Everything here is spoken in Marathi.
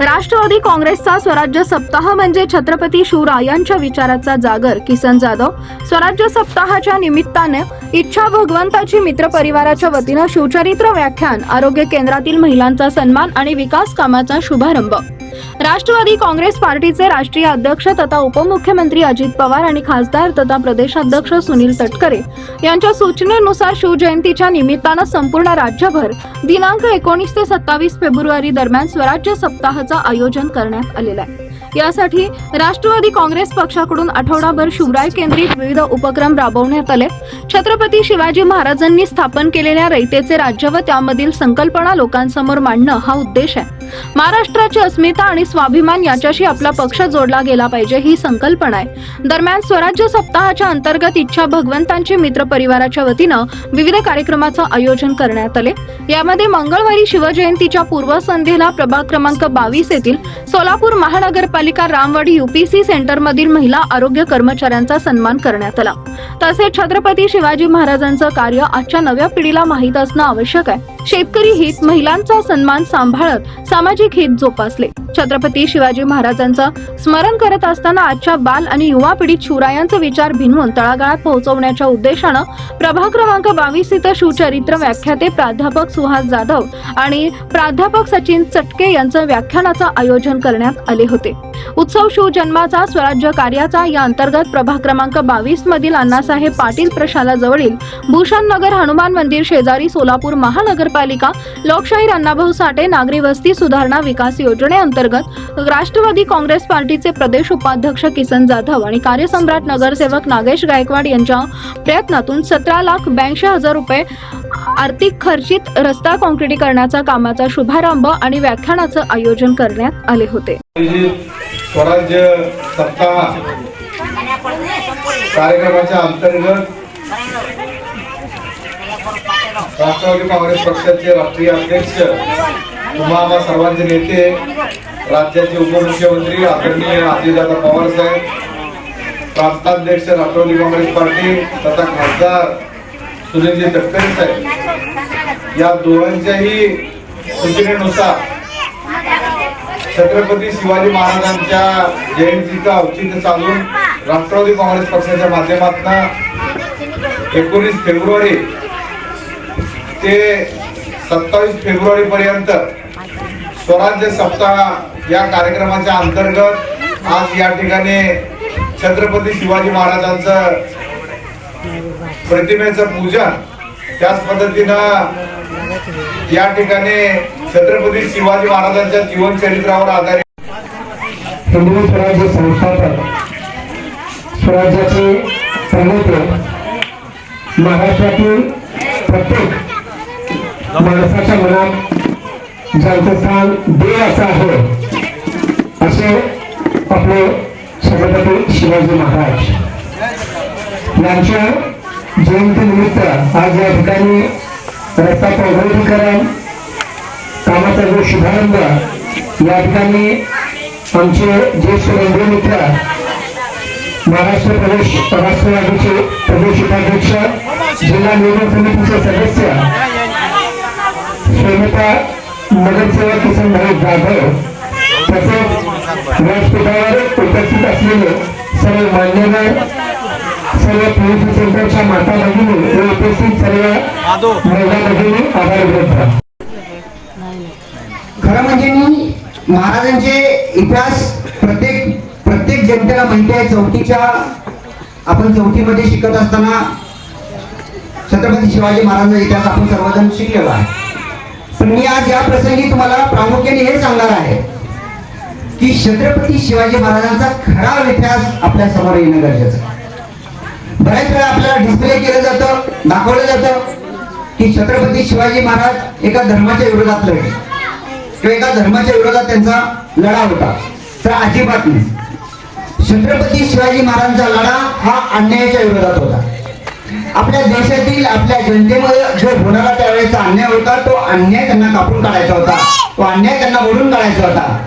राष्ट्रवादी काँग्रेसचा स्वराज्य सप्ताह म्हणजे छत्रपती शिवरायांच्या विचाराचा जागर. किसन जाधव स्वराज्य सप्ताहाच्या निमित्ताने इच्छा भगवंताची मित्र परिवाराच्या वतीनं शिवचरित्र व्याख्यान आरोग्य केंद्रातील महिलांचा सन्मान आणि विकास कामाचा शुभारंभ. राष्ट्रवादी काँग्रेस पार्टीचे राष्ट्रीय अध्यक्ष तथा उपमुख्यमंत्री अजित पवार आणि खासदार तथा प्रदेशाध्यक्ष सुनील तटकरे यांच्या सूचनेनुसार शिवजयंतीच्या निमित्तानं संपूर्ण राज्यभर दिनांक एकोणीस ते सत्तावीस फेब्रुवारी दरम्यान स्वराज्य सप्ताहाचं आयोजन करण्यात आलेलं आहे. यासाठी राष्ट्रवादी काँग्रेस पक्षाकडून आठवडाभर शिवराय केंद्रित विविध उपक्रम राबवण्यात आले. छत्रपती शिवाजी महाराजांनी स्थापन केलेल्या रयतेचे राज्य व त्यामधील संकल्पना लोकांसमोर मांडणं हा उद्देश आहे. महाराष्ट्राची अस्मिता आणि स्वाभिमान याच्याशी आपला पक्ष जोडला गेला पाहिजे ही संकल्पना आहे. दरम्यान स्वराज्य सप्ताहाच्या अंतर्गत इच्छा भगवंतांची मित्र परिवाराच्या वतीनं विविध कार्यक्रमाचं आयोजन करण्यात आले. यामध्ये मंगळवारी शिवजयंतीच्या पूर्वसंध्येला प्रभाग क्रमांक बावीस येथील सोलापूर महानगरपालिका रामवाडी युपीसी सेंटरमधील महिला आरोग्य कर्मचाऱ्यांचा सन्मान करण्यात आला. तसेच छत्रपती शिवाजी महाराजांचं कार्य आजच्या नव्या पिढीला माहीत असणं आवश्यक आहे. शेतकरी हित महिलांचा सन्मान सांभाळत सामाजिक हित जोपासले. छत्रपती शिवाजी महाराजांचं स्मरण करत असताना आजच्या बाल आणि युवा पिढीत शिवरायांचे विचार भिनवून तळागाळात पोहोचवण्याच्या उद्देशानं प्रभाग क्रमांक बावीस इथं शिवचरित्र व्याख्याते प्राध्यापक सुहास जाधव आणि प्राध्यापक सचिन चटके यांचं व्याख्यानाचं आयोजन करण्यात आले होते. उत्सव शिवजन्माचा स्वराज्य कार्याचा या अंतर्गत प्रभाग क्रमांक बावीस मधील अण्णासाहेब पाटील प्रशालाजवळील भूषण नगर हनुमान मंदिर शेजारी सोलापूर महानगरपालिका लोकशाहीर अण्णाभाऊ साठे नागरी वस्ती सुधारणा विकास योजनेअंतर्गत राष्ट्रवादी काँग्रेस पार्टीचे प्रदेश उपाध्यक्ष किसन जाधव आणि कार्यसम्राट नगरसेवक नागेश गायकवाड यांच्या प्रयत्नातून सतरा लाख ब्याऐंशी हजार रुपये आर्थिक खर्चित रस्ता काँक्रिटीकरणाचा कामाचा शुभारंभ आणि व्याख्यानाचं आयोजन करण्यात आले होते. स्वराज्य सप्ताह कार्यक्रमाच्या अंतर्गत राष्ट्रवादी काँग्रेस पक्षाचे राष्ट्रीय अध्यक्ष तुम्हाला सर्वांचे नेते राज्याचे उपमुख्यमंत्री आदरणीय अजितदादा पवार साहेब प्रांताध्यक्ष राष्ट्रवादी काँग्रेस पार्टी तथा खासदार सुनीलजी तटकरे साहेब. या दोघांच्याही सूचनेनुसार छत्रपती शिवाजी महाराजांच्या जयंतीचं औचित्य चालून राष्ट्रवादी काँग्रेस पक्षाच्या माध्यमातून एकोणीस फेब्रुवारी ते सत्तावीस फेब्रुवारी पर्यंत स्वराज्य सप्ताह या कार्यक्रमाच्या अंतर्गत आज या ठिकाणी छत्रपती शिवाजी महाराजांचं प्रतिमेचं पूजन त्याच पद्धतीनं या ठिकाणी छत्रपती शिवाजी महाराजांच्या जीवन चरित्रावर आधारित हिंदवी स्वराज्य संस्थापक स्वराज्याचे प्रमुख महाराष्ट्रातील प्रत्येक माणसाच्या मनात ज्यांचं स्थान देव असं आहे असे आपले छत्रपती शिवाजी महाराज. यांच्या जयंतीनिमित्त आज या ठिकाणी रस्ता प्रगतीकरण कामाचा जो शुभारंभ या ठिकाणी आमचे ज्येष्ठ बंधू मित्र महाराष्ट्र प्रदेश राष्ट्रवादीचे प्रदेश उपाध्यक्ष जिल्हा नियोजन समितीचे सदस्य श्रीमता नगरसेवक किसनभाई जाधव तसेच व्यासपीठावर उपस्थित असलेले सर्व मान्यवर सर्व पीएचसी सेंटरच्या माता भगिनी व उपस्थित सर्व महिला भगिनी आभार व्यक्त खरं म्हणजे मी महाराजांचे इतिहास प्रत्येक प्रत्येक जनतेला माहिती आहे. चौथीच्या आपण चौथीमध्ये शिकत असताना छत्रपती शिवाजी महाराजांचा इतिहास आपण सर्वजण शिकलेलो आहे. पण मी आज या प्रसंगी तुम्हाला प्रामुख्याने हे सांगणार आहे की छत्रपती शिवाजी महाराजांचा खरा इतिहास आपल्यासमोर येणं गरजेचं आहे. बऱ्याच वेळा आपल्याला डिस्प्ले केलं जातं दाखवलं जातं की छत्रपती शिवाजी महाराज एका धर्माच्या विरोधात लढले. किंवा एका धर्माच्या विरोधात त्यांचा लढा होता. तर अजिबात नाही. छत्रपती शिवाजी महाराजांचा लढा हा अन्यायाच्या विरोधात होता. आपल्या देशातील आपल्या जनतेमध्ये जो होणारा त्यावेळेचा अन्याय होता तो अन्याय त्यांना कापून काढायचा होता. तो अन्याय त्यांना मोडून काढायचा होता.